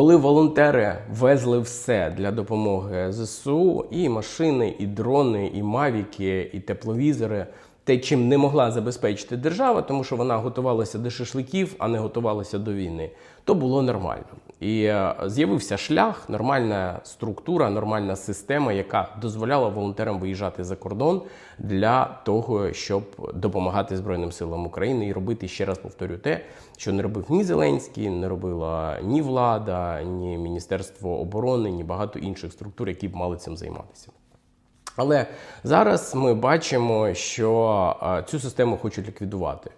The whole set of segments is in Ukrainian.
Коли волонтери везли все для допомоги ЗСУ, і машини, і дрони, і мавіки, і тепловізори, те, чим не могла забезпечити держава, тому що вона готувалася до шашликів, а не готувалася до війни, то було нормально. І е, з'явився шлях, нормальна структура, нормальна система, яка дозволяла волонтерам виїжджати за кордон для того, щоб допомагати Збройним силам України і робити ще раз повторю те, що не робив ні Зеленський, не робила ні влада, ні Міністерство оборони, ні багато інших структур, які б мали цим займатися. Але зараз ми бачимо, що е, цю систему хочуть ліквідувати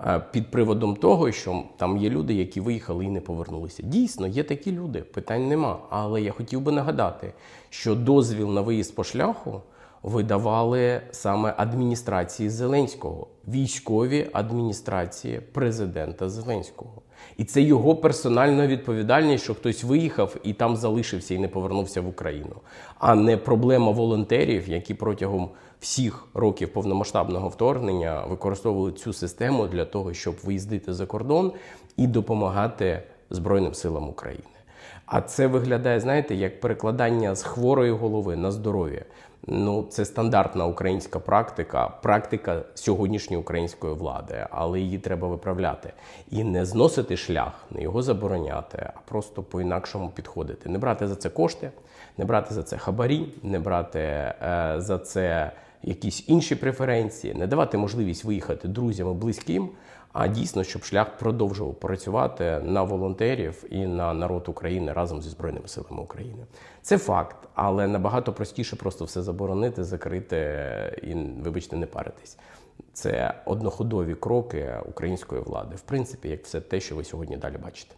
е, під приводом того, що там є люди, які виїхали і не повернулися. Дійсно, є такі люди, питань нема. Але я хотів би нагадати, що дозвіл на виїзд по шляху видавали саме адміністрації Зеленського, військові адміністрації президента Зеленського. І це його персональна відповідальність, що хтось виїхав і там залишився і не повернувся в Україну, а не проблема волонтерів, які протягом всіх років повномасштабного вторгнення використовували цю систему для того, щоб виїздити за кордон і допомагати Збройним силам України. А це виглядає, знаєте, як перекладання з хворої голови на здоров'я. Ну, це стандартна українська практика, практика сьогоднішньої української влади, але її треба виправляти і не зносити шлях, не його забороняти, а просто по-інакшому підходити. Не брати за це кошти, не брати за це хабарі, не брати е, за це якісь інші преференції, не давати можливість виїхати друзям і близьким, а дійсно, щоб шлях продовжував працювати на волонтерів і на народ України разом зі Збройними силами України. Це факт, але набагато простіше просто все заборонити, закрити і, вибачте, не паритись. Це одноходові кроки української влади, в принципі, як все те, що ви сьогодні далі бачите.